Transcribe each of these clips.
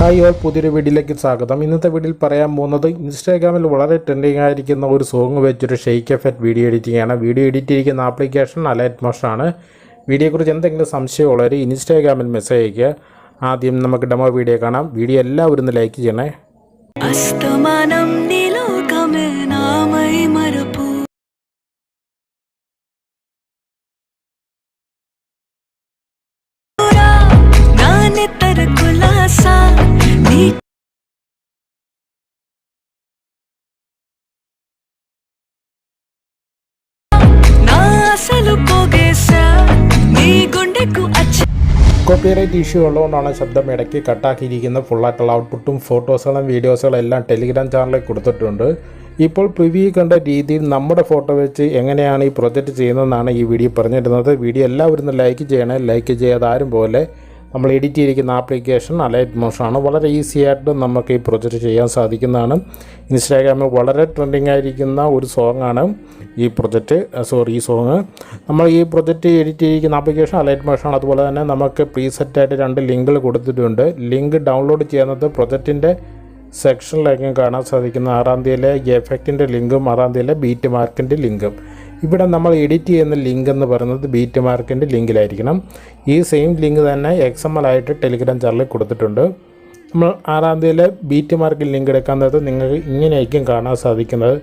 Hi all പുതിയൊരു വീഡിയോയിലേക്ക് സ്വാഗതം. ഇന്നത്തെ വീഡിയോയിൽ പറയാൻ പോകുന്നത് ഇൻസ്റ്റാഗ്രാമിൽ വളരെ ട്രെൻഡിങ് ആയിരിക്കുന്ന ഒരു സോങ് വെച്ചൊരു ഷെയ്ക്ക് എഫക്റ്റ് വീഡിയോ എഡിറ്റിംഗ് ആണ് വീഡിയോ എഡിറ്റ് ചെയ്യുന്ന ആപ്ലിക്കേഷൻ അലൈറ്റ് ആണ്. വീഡിയോയെക്കുറിച്ച് എന്തെങ്കിലും സംശയമുള്ളവർ ഇൻസ്റ്റാഗ്രാമിൽ മെസ്സേജ് അയയ്ക്കുക. ആദ്യം നമുക്ക് ഡെമോ വീഡിയോ കാണാം. വീഡിയോ എല്ലാവരും ഒന്ന് ലൈക്ക് ചെയ്യണേ. അസ്തമാനം നിലോകമേ നാമൈ കോപ്പിറൈറ്റ് ഇഷ്യൂ ഉള്ളതുകൊണ്ടാണ് ശബ്ദം ഇടയ്ക്ക് കട്ടാക്കിയിരിക്കുന്നത്. ഫുള്ളായിട്ടുള്ള ഔട്ട്പുട്ടും ഫോട്ടോസുകളും വീഡിയോസുകളും എല്ലാം ടെലിഗ്രാം ചാനലിൽ കൊടുത്തിട്ടുണ്ട്. ഇപ്പോൾ പ്രിവ്യൂ കണ്ട രീതിയിൽ നമ്മുടെ ഫോട്ടോ വെച്ച് എങ്ങനെയാണ് ഈ പ്രൊജക്റ്റ് ചെയ്യുന്നതെന്നാണ് ഈ വീഡിയോ പറഞ്ഞിരുന്നത്. വീഡിയോ എല്ലാവരും ലൈക്ക് ചെയ്യണേ. ലൈക്ക് ചെയ്യാതെ ആരും പോലെ നമ്മൾ എഡിറ്റ് ചെയ്തിരിക്കുന്ന ആപ്ലിക്കേഷൻ അലൈറ്റ് മോഷനാണ് വളരെ ഈസി ആയിട്ട് നമുക്ക് ഈ പ്രൊജക്റ്റ് ചെയ്യാൻ സാധിക്കുന്നതാണ്. ഇൻസ്റ്റാഗ്രാമിൽ വളരെ ട്രെൻഡിങ് ആയിരിക്കുന്ന ഒരു സോങ്ങാണ് ഈ പ്രൊജക്റ്റ് സോറി ഈ സോങ് നമ്മൾ ഈ പ്രൊജക്റ്റ് എഡിറ്റ് ചെയ്തിരിക്കുന്ന ആപ്ലിക്കേഷൻ അലൈറ്റ് മോഷാണ് അതുപോലെ തന്നെ നമുക്ക് പ്രീസെറ്റായിട്ട് രണ്ട് ലിങ്കുകൾ കൊടുത്തിട്ടുണ്ട്. ലിങ്ക് ഡൗൺലോഡ് ചെയ്യുന്നത് പ്രൊജക്റ്റിന്റെ സെക്ഷനിലേക്കും കാണാൻ സാധിക്കുന്ന ആറാം തീയതിയിലെ എഫക്റ്റിന്റെ ലിങ്കും ആറാം തീയതിയിലെ ബീറ്റ് മാർക്കിന്റെ ലിങ്കും ഇവിടെ നമ്മൾ എഡിറ്റ് ചെയ്യുന്ന ലിങ്ക് എന്ന് പറയുന്നത് ബീറ്റ് മാർക്കിന്റെ ലിങ്കിലായിരിക്കണം ഈ സെയിം ലിങ്ക് തന്നെ എക്സ് എം എൽ ആയിട്ട് ടെലിഗ്രാം ചാനലിൽ കൊടുത്തിട്ടുണ്ട്. നമ്മൾ ആറാം തീയതിയിലെ ബീറ്റ് മാർക്കിൽ ലിങ്ക് എടുക്കാൻ നേരത്ത് നിങ്ങൾക്ക് ഇങ്ങനെയായിരിക്കും കാണാൻ സാധിക്കുന്നത്.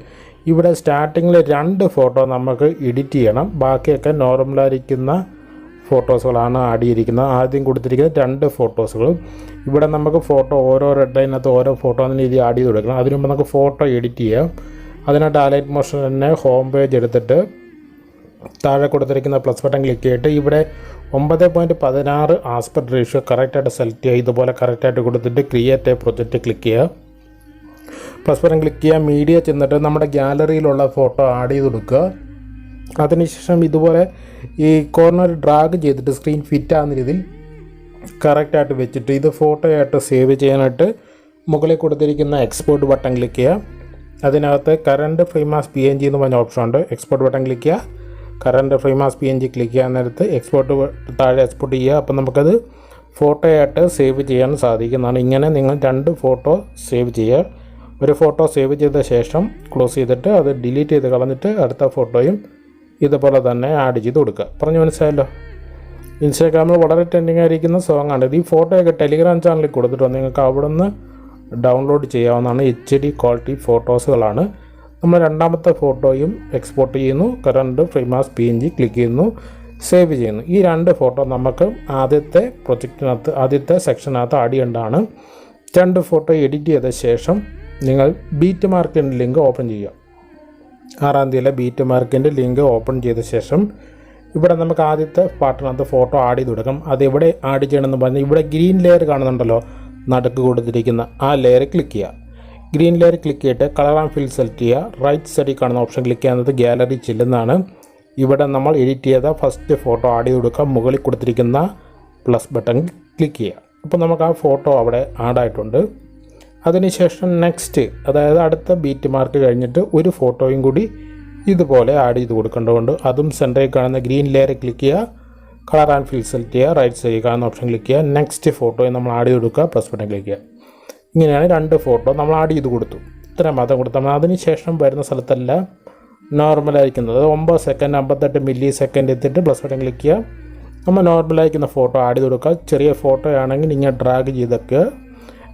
ഇവിടെ സ്റ്റാർട്ടിങ്ങിൽ രണ്ട് ഫോട്ടോ നമുക്ക് എഡിറ്റ് ചെയ്യണം. ബാക്കിയൊക്കെ നോർമലായിരിക്കുന്ന ഫോട്ടോസുകളാണ് ആഡ് ചെയ്തിരിക്കുന്നത് ആദ്യം കൊടുത്തിരിക്കുന്നത് രണ്ട് ഫോട്ടോസുകളും ഇവിടെ നമുക്ക് ഫോട്ടോ ഓരോ റെഡ് ലൈനകത്ത് ഓരോ ഫോട്ടോ എന്ന രീതി ആഡ് ചെയ്ത് കൊടുക്കണം. അതിനുമ്പോൾ നമുക്ക് ഫോട്ടോ എഡിറ്റ് ചെയ്യാം. അതിനായിട്ട് ആലൈറ്റ് മോഷൻ തന്നെ ഹോം പേജ് എടുത്തിട്ട് താഴെ കൊടുത്തിരിക്കുന്ന പ്ലസ് ബട്ടൺ ക്ലിക്ക് ചെയ്തിട്ട് ഇവിടെ ഒമ്പത് പോയിന്റ് പതിനാറ് ആസ്പെക്ട് റേഷ്യോ കറക്റ്റായിട്ട് സെലക്ട് ചെയ്യുക. ഇതുപോലെ കറക്റ്റായിട്ട് കൊടുത്തിട്ട് ക്രിയേറ്റ് എ പ്രൊജക്റ്റ് ക്ലിക്ക് ചെയ്യുക. പ്ലസ് ബട്ടൺ ക്ലിക്ക് ചെയ്യുക മീഡിയ ചെന്നിട്ട് നമ്മുടെ ഗ്യാലറിയിലുള്ള ഫോട്ടോ ആഡ് ചെയ്ത് കൊടുക്കുക. അതിനുശേഷം ഇതുപോലെ ഈ കോർണർ ഡ്രാഗ് ചെയ്തിട്ട് സ്ക്രീൻ ഫിറ്റ് ആകുന്ന രീതിയിൽ കറക്റ്റായിട്ട് വെച്ചിട്ട് ഇത് ഫോട്ടോ ആയിട്ട് സേവ് ചെയ്യാനായിട്ട് മുകളിൽ കൊടുത്തിരിക്കുന്ന എക്സ്പോർട്ട് ബട്ടൺ ക്ലിക്ക് ചെയ്യുക. അതിനകത്ത് current frame as P N G എന്ന് പറഞ്ഞ ഓപ്ഷൻ ഉണ്ട്. എക്സ്പോർട്ട് ബട്ടൺ ക്ലിക്ക് ചെയ്യുക. Current frame as P N G click ചെയ്യാൻ നേരത്ത് എക്സ്പോർട്ട് താഴെ എക്സ്പോർട്ട് ചെയ്യുക. അപ്പം നമുക്കത് ഫോട്ടോ ആയിട്ട് സേവ് ചെയ്യാൻ സാധിക്കുന്നതാണ്. ഇങ്ങനെ നിങ്ങൾ രണ്ട് ഫോട്ടോ സേവ് ചെയ്യുക. ഒരു ഫോട്ടോ സേവ് ചെയ്ത ശേഷം ക്ലോസ് ചെയ്തിട്ട് അത് ഡിലീറ്റ് ചെയ്ത് കളഞ്ഞിട്ട് അടുത്ത ഫോട്ടോയും ഇതുപോലെ തന്നെ ആഡ് ചെയ്ത് കൊടുക്കുക. പറഞ്ഞു മനസ്സിലായല്ലോ? ഇൻസ്റ്റാഗ്രാമിൽ വളരെ ട്രെൻഡിങ് ആയിരിക്കുന്ന സോങ്ങാണ് ഇത് ഈ ഫോട്ടോയൊക്കെ ടെലിഗ്രാം ചാനലിൽ കൊടുത്തിട്ടുണ്ട്. നിങ്ങൾക്ക് അവിടെ നിന്ന് ഡൗൺലോഡ് ചെയ്യാവുന്നതാണ് എച്ച് ഡി ക്വാളിറ്റി ഫോട്ടോസുകളാണ് നമ്മൾ രണ്ടാമത്തെ ഫോട്ടോയും എക്സ്പോർട്ട് ചെയ്യുന്നു. Current frame as P N G click ചെയ്യുന്നു. സേവ് ചെയ്യുന്നു. ഈ രണ്ട് ഫോട്ടോ നമുക്ക് ആദ്യത്തെ പ്രൊജക്റ്റിനകത്ത് ആദ്യത്തെ സെക്ഷനകത്ത് ആഡ് ചെയ്യേണ്ടതാണ് രണ്ട് ഫോട്ടോ എഡിറ്റ് ചെയ്ത ശേഷം നിങ്ങൾ ബീറ്റ് മാർക്കിന്റെ ലിങ്ക് ഓപ്പൺ ചെയ്യുക. ആറാം തീയതിയിലെ ബീറ്റ് മാർക്കിന്റെ ലിങ്ക് ഓപ്പൺ ചെയ്ത ശേഷം ഇവിടെ നമുക്ക് ആദ്യത്തെ പാട്ടിനകത്ത് ഫോട്ടോ ആഡ് ചെയ്ത് കൊടുക്കാം. അത് എവിടെ ആഡ് ചെയ്യണമെന്ന് പറഞ്ഞാൽ ഇവിടെ ഗ്രീൻ ലെയർ കാണുന്നുണ്ടല്ലോ. നടുക്ക് കൊടുത്തിരിക്കുന്ന ആ ലെയർ ക്ലിക്ക് ചെയ്യുക. ഗ്രീൻ ലെയർ ക്ലിക്ക് ചെയ്തിട്ട് കളർ ആൻഡ് ഫിൽ സെലക്ട് ചെയ്യുക. റൈറ്റ് സൈഡിൽ കാണുന്ന ഓപ്ഷൻ ക്ലിക്ക് ചെയ്യുന്നത് ഗാലറി ചെല്ലുന്നതാണ്. ഇവിടെ നമ്മൾ എഡിറ്റ് ചെയ്ത ഫസ്റ്റ് ഫോട്ടോ ആഡ് ചെയ്ത് കൊടുക്കുക. മുകളിൽ കൊടുത്തിരിക്കുന്ന പ്ലസ് ബട്ടൺ ക്ലിക്ക് ചെയ്യുക. അപ്പോൾ നമുക്ക് ആ ഫോട്ടോ അവിടെ ആഡായിട്ടുണ്ട് അതിനുശേഷം നെക്സ്റ്റ് അതായത് അടുത്ത ബീറ്റ് മാർക്ക് കഴിഞ്ഞിട്ട് ഒരു ഫോട്ടോയും കൂടി ഇതുപോലെ ആഡ് ചെയ്ത് കൊടുക്കേണ്ടതുണ്ട്. അതും സെന്ററിൽ കാണുന്ന ഗ്രീൻ ലെയർ ക്ലിക്ക് ചെയ്യുക. കളർ ആൻഡ് ഫിൽ സെലക്ട് ചെയ്യുക റൈറ്റ് സൈഡിൽ കാണുന്ന ഓപ്ഷൻ ക്ലിക്ക് ചെയ്യുക നെക്സ്റ്റ് ഫോട്ടോ നമ്മൾ ആഡ് ചെയ്ത് കൊടുക്കുക പ്ലസ് ബട്ടൺ ക്ലിക്ക് ചെയ്യുക. ഇങ്ങനെയാണ് രണ്ട് ഫോട്ടോ നമ്മൾ ആഡ് ചെയ്ത് കൊടുത്തു. ഇത്രയും മാത്രം കൊടുത്താൽ അതിന് ശേഷം വരുന്ന സ്ഥലത്തെല്ലാം നോർമലായിരിക്കുന്നത് ഒമ്പത് സെക്കൻഡ് അമ്പത്തെട്ട് മില്ലി സെക്കൻഡ് എത്തിയിട്ട് പ്ലസ് ബട്ടൺ ക്ലിക്ക് ചെയ്യുക. നമ്മൾ നോർമലായിരിക്കുന്ന ഫോട്ടോ ആഡ് ചെയ്ത് കൊടുക്കുക. ചെറിയ ഫോട്ടോ ആണെങ്കിൽ ഇങ്ങനെ ഡ്രാഗ് ചെയ്തൊക്കെ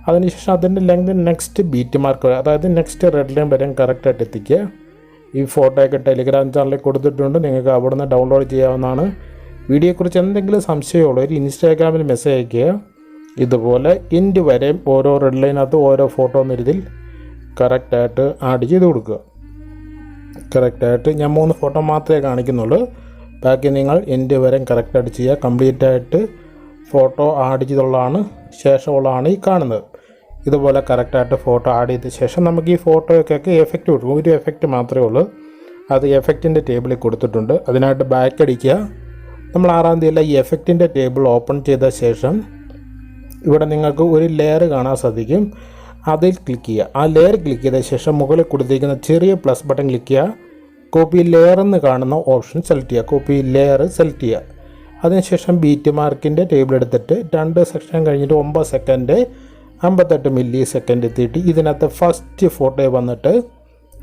അതിനുശേഷം അതിന്റെ ലെങ്ത് നെക്സ്റ്റ് ബീറ്റ് മാർക്ക് വരെ അതായത് നെക്സ്റ്റ് റെഡ് ലൈൻ വരെ കറക്റ്റായിട്ട് എത്തിക്കുക. ഈ ഫോട്ടോയൊക്കെ ടെലിഗ്രാം ചാനലിൽ കൊടുത്തിട്ടുണ്ട്. നിങ്ങൾക്ക് അവിടെ നിന്ന് ഡൗൺലോഡ് ചെയ്യാവുന്നതാണ്. വീഡിയോയെക്കുറിച്ച് എന്തെങ്കിലും സംശയമുള്ളവർ ഇൻസ്റ്റാഗ്രാമിൽ മെസ്സേജ് അയക്കുക ഇതുപോലെ എൻഡ് വരെ ഓരോ റെഡ് ലൈനകത്ത് ഓരോ ഫോട്ടോ എന്ന രീതിയിൽ കറക്റ്റായിട്ട് ആഡ് ചെയ്ത് കൊടുക്കുക. കറക്റ്റായിട്ട് ഞാൻ മൂന്ന് ഫോട്ടോ മാത്രമേ കാണിക്കുന്നുള്ളൂ. ബാക്കി നിങ്ങൾ എന്റെ വരെ കറക്റ്റായിട്ട് ചെയ്യുക. കംപ്ലീറ്റ് ആയിട്ട് ഫോട്ടോ ആഡ് ചെയ്തുള്ളതാണ് ശേഷമുള്ളതാണ് ഈ കാണുന്നത്. ഇതുപോലെ കറക്റ്റായിട്ട് ഫോട്ടോ ആഡ് ചെയ്ത ശേഷം നമുക്ക് ഈ ഫോട്ടോയ്ക്കൊക്കെ എഫക്റ്റ് കൊടുക്കും. ഒരു എഫക്റ്റ് മാത്രമേ ഉള്ളൂ. അത് എഫക്റ്റിന്റെ ടേബിളിൽ കൊടുത്തിട്ടുണ്ട്. അതിനായിട്ട് ബാക്ക് അടിക്കുക. നമ്മൾ ആറാം തീയതിയിലെ ഈ എഫക്റ്റിന്റെ ടേബിൾ ഓപ്പൺ ചെയ്ത ശേഷം ഇവിടെ നിങ്ങൾക്ക് ഒരു ലെയർ കാണാൻ സാധിക്കും. അതിൽ ക്ലിക്ക് ചെയ്യുക. ആ ലെയർ ക്ലിക്ക് ചെയ്ത ശേഷം മുകളിൽ കൊടുത്തിരിക്കുന്ന ചെറിയ പ്ലസ് ബട്ടൺ ക്ലിക്ക് ചെയ്യുക. കോപ്പി ലെയർ എന്ന് കാണുന്ന ഓപ്ഷൻ സെലക്ട് ചെയ്യുക. കോപ്പി ലെയർ സെലക്ട് ചെയ്യുക. അതിനുശേഷം ബീറ്റ് മാർക്കിന്റെ ടേബിൾ എടുത്തിട്ട് രണ്ട് സെക്ഷൻ കഴിഞ്ഞിട്ട് ഒമ്പത് സെക്കൻഡ് അമ്പത്തെട്ട് മില്ലി സെക്കൻഡ് എത്തിയിട്ട് ഇതിനകത്ത് ഫസ്റ്റ് ഫോട്ടോ വന്നിട്ട്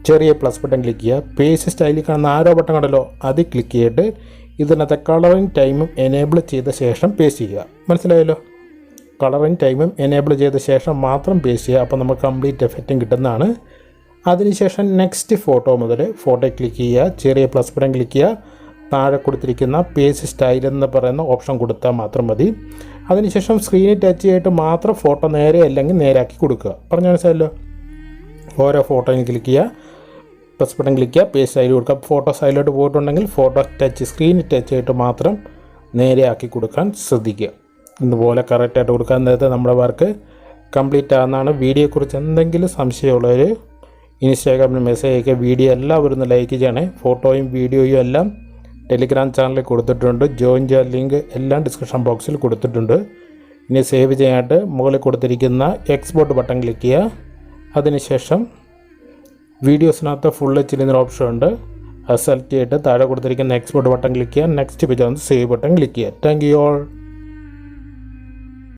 ചെറിയ പ്ലസ് ബട്ടൺ ക്ലിക്ക് ചെയ്യുക. പേജ് സ്റ്റൈലിൽ കാണുന്ന ആരോ ബട്ടൺ കണ്ടല്ലോ അത് ക്ലിക്ക് ചെയ്തിട്ട് ഇതിനകത്ത് കളറിങ് ടൈമും എനേബിൾ ചെയ്ത ശേഷം പേസ്റ്റ് ചെയ്യുക. മനസ്സിലായല്ലോ? കളറിങ് ടൈമും എനേബിൾ ചെയ്ത ശേഷം മാത്രം പേസ്റ്റ് ചെയ്യുക. അപ്പോൾ നമുക്ക് കംപ്ലീറ്റ് എഫക്റ്റും കിട്ടുന്നതാണ്. അതിനുശേഷം നെക്സ്റ്റ് ഫോട്ടോ മുതൽ ഫോട്ടോ ക്ലിക്ക് ചെയ്യുക. ചെറിയ പ്ലസ് ബട്ടൺ ക്ലിക്ക് ചെയ്യുക. താഴെ കൊടുത്തിരിക്കുന്ന പേജ് സ്റ്റൈൽ എന്ന് പറയുന്ന ഓപ്ഷൻ കൊടുത്താൽ മാത്രം മതി. അതിനുശേഷം സ്ക്രീനിൽ ടച്ച് ചെയ്തിട്ട് മാത്രം ഫോട്ടോ നേരെ അല്ലെങ്കിൽ നേരാക്കി കൊടുക്കുക. പറഞ്ഞു മനസ്സിലല്ലോ ഓരോ ഫോട്ടോയും ക്ലിക്ക് ചെയ്യുക. പ്ലസ് ബട്ടൺ ക്ലിക്ക് ചെയ്യുക പേസ്റ്റ് അതിൽ കൊടുക്കുക ഫോട്ടോ സൈഡിലോട്ട് പോയിട്ടുണ്ടെങ്കിൽ ഫോട്ടോ ടച്ച് സ്ക്രീൻ ടച്ച് ചെയ്തിട്ട് മാത്രം നേരെ ആക്കി കൊടുക്കാൻ ശ്രദ്ധിക്കുക. ഇതുപോലെ കറക്റ്റായിട്ട് കൊടുക്കാൻ നേരത്തെ നമ്മുടെ വർക്ക് കംപ്ലീറ്റ് ആകുന്നതാണ് വീഡിയോയെക്കുറിച്ച് എന്തെങ്കിലും സംശയമുള്ളവർ ഇൻസ്റ്റാഗ്രാമിൽ മെസ്സേജ് അയക്കുക. വീഡിയോ എല്ലാവരും ഒന്ന് ലൈക്ക് ചെയ്യണേ. ഫോട്ടോയും വീഡിയോയും എല്ലാം ടെലിഗ്രാം ചാനലിൽ കൊടുത്തിട്ടുണ്ട്. ജോയിൻ ചെയ്യാൻ ലിങ്ക് എല്ലാം ഡിസ്ക്രിപ്ഷൻ ബോക്സിൽ കൊടുത്തിട്ടുണ്ട്. ഇനി സേവ് ചെയ്യാനായിട്ട് മുകളിൽ കൊടുത്തിരിക്കുന്ന എക്സ്പോർട്ട് ബട്ടൺ ക്ലിക്ക് ചെയ്യുക. അതിനുശേഷം വീഡിയോസിനകത്ത് ഫുൾ എച്ച് ഡി എന്നൊരു ഓപ്ഷൻ ഉണ്ട്. സെലക്ട് ചെയ്തിട്ട് താഴെ കൊടുത്തിരിക്കുന്ന എക്സ്പോർട്ട് ബട്ടൺ ക്ലിക്ക് ചെയ്യുക നെക്സ്റ്റ് പേജ് വന്ന് സേവ് ബട്ടൺ ക്ലിക്ക് ചെയ്യുക താങ്ക് യു ഓൾ